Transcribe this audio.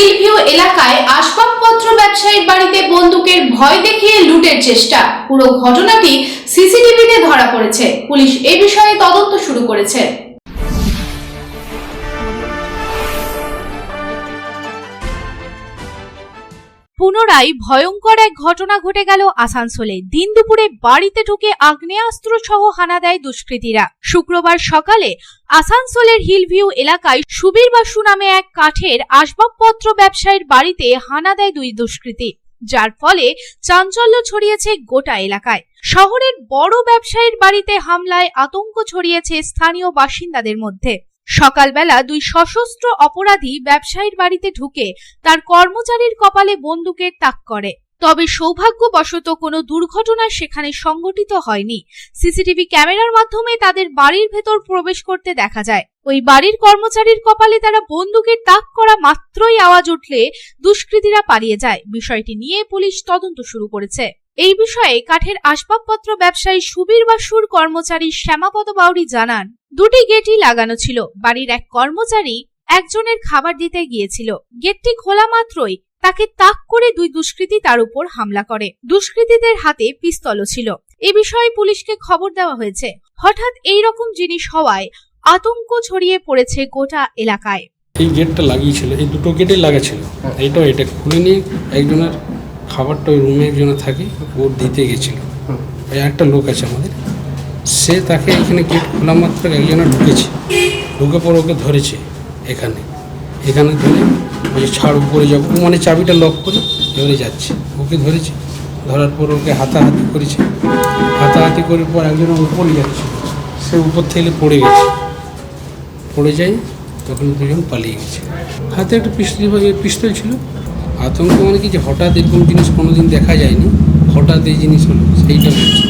Hillview এলাকায় আসবাবপত্র ব্যবসায়ীর বাড়িতে বন্দুকের ভয় দেখিয়ে লুটের চেষ্টা। পুরো ঘটনাটি সিসিটিভিতে ধরা পড়েছে। পুলিশ এ বিষয়ে তদন্ত শুরু করেছে। পুনরায় ভয়ঙ্কর এক ঘটনা ঘটে গেল আসানসোলে। দিন দুপুরে বাড়িতে ঢুকে আগ্নেয়াস্ত্র সহ হানা দেয় দুষ্কৃতীরা। শুক্রবার সকালে আসানসোলের হিলভিউ এলাকায় সুবীর বাসু নামে এক কাঠের আসবাবপত্র ব্যবসায়ীর বাড়িতে হানা দেয় দুই দুষ্কৃতী। যার ফলে চাঞ্চল্য ছড়িয়েছে গোটা এলাকায়। শহরের বড় ব্যবসায়ীর বাড়িতে হামলায় আতঙ্ক ছড়িয়েছে স্থানীয় বাসিন্দাদের মধ্যে। সকালবেলা দুই সশস্ত্র অপরাধী ব্যবসায়ীর বাড়িতে ঢুকে তার কর্মচারীর কপালে বন্দুকের তাক করে। তবে সৌভাগ্যবশত কোনো দুর্ঘটনা সেখানে সংঘটিত হয়নি। সিসিটিভি ক্যামেরার মাধ্যমে তাদের বাড়ির ভেতর প্রবেশ করতে দেখা যায়। ওই বাড়ির কর্মচারীর কপালে তারা বন্দুকের তাক করা মাত্রই আওয়াজ উঠলে দুষ্কৃতীরা পালিয়ে যায়। বিষয়টি নিয়ে পুলিশ তদন্ত শুরু করেছে। এই বিষয়ে কাঠের আসবাবপত্র ব্যবসায়ী সুবীর বাসুর কর্মচারী শ্যামাপদ বাউরি জানান। দুটি গেটই লাগানো ছিল। বাড়ির এক কর্মচারী একজনের খাবার দিতে গিয়েছিল। গেটটি খোলা মাত্রই তাকে তাক করে দুই দুষ্কৃতী তার উপর হামলা করে। দুষ্কৃতীদের হাতে পিস্তলও ছিল। এ বিষয়ে পুলিশকে খবর দেওয়া হয়েছে। হঠাৎ এই রকম জিনিস হওয়ায় আতঙ্ক ছড়িয়ে পড়েছে গোটা এলাকায়। এই গেটটা লাগিয়েছিল। এই দুটো গেটেই লাগাছিল। এইটাও এটা খুলে নিয়ে একজনের খাবারটা ওই রুমে একজনের থাকে ওর দিতে গেছিল। একটা লোক আছে আমাদের। সে তাকে এখানে গেট খোলা মাত্র একজনে ঢুকেছে। ঢুকে পর ওকে ধরেছে এখানে। এখানে ধরে ওই ছাড়, উপরে যাব। মানে চাবিটা লক করে এবারে যাচ্ছে। ওকে ধরেছে। ধরার পর ওকে হাতাহাতি করেছে। হাতাহাতি করার পর একজন উপরে যাচ্ছে। সে উপর থেকে পড়ে গেছে। পড়ে যায়, তখন দুজন পালিয়ে গেছে। হাতে একটা পিস্তল পিস্তল ছিল। আতঙ্ক মানে কি যে হঠাৎ এরকম জিনিস কোনোদিন দেখা যায়নি। হঠাৎ এই জিনিস হলো, সেইটা বলছি